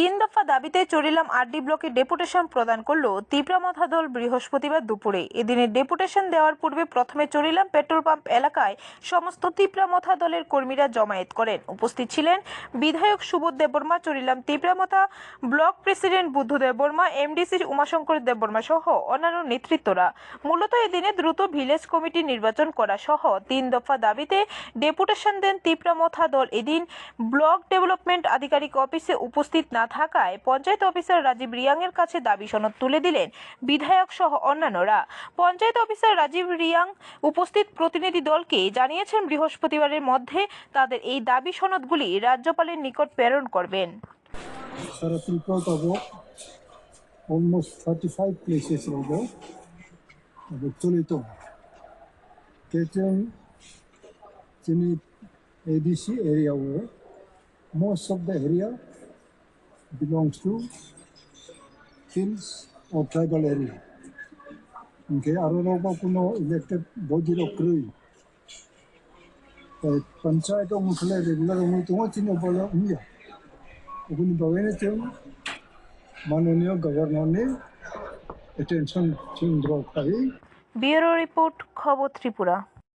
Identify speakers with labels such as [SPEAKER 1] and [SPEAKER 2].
[SPEAKER 1] তিন দফা দাবিতে চরিলাম আরডি ব্লকে ডেপুটেশন প্রদান করল তীব্রামাথা দল বৃহস্পতিবার দুপুরে। এদিনের ডেপুটেশন দেওয়ার পূর্বে প্রথমে চরিলাম পেট্রোল পাম্প এলাকায় সমস্ত তীব্রামথা দলের কর্মীরা জমায়েত করেন। উপস্থিত ছিলেন বিধায়ক Subodh Debbarma Charilam তীব্রামথা block president Buddha Debbarma, MDC Umashankar Debbarma সহ অন্যান্য নেতৃত্বরা। মূলত এদিনে দ্রুত ভিলেজ কমিটি নির্বাচন করা সহ তিন দফা দাবিতে ডেপুটেশন দেন তীব্রামথা দল এদিন ব্লক ডেভেলপমেন্ট আধিকারিক অফিসে উপস্থিত না থাকায় পঞ্চায়েত অফিসার রাজীব রিয়াংয়ের কাছে দাবি সনদ তুলে দিলেন বিধায়ক সহ অন্যান্যরা। পঞ্চায়েত অফিসার রাজীব রিয়াং উপস্থিত প্রতিনিধি দলকে জানিয়েছেন বৃহস্পতিবারের মধ্যে তাদের এই দাবি সনদগুলি রাজ্যপালের নিকট প্রেরণ করবেন।
[SPEAKER 2] almost 35 places where most of the area belongs to hills or tribal area. Okay, Aroroba Puno elected Bodhiro Krui. Panchayat of Mukhle regular only to watch in a Bola India. Open Bavanetum, Manonio Governor, attention, Chindro Kari.
[SPEAKER 1] Bureau Report Kabo Tripura.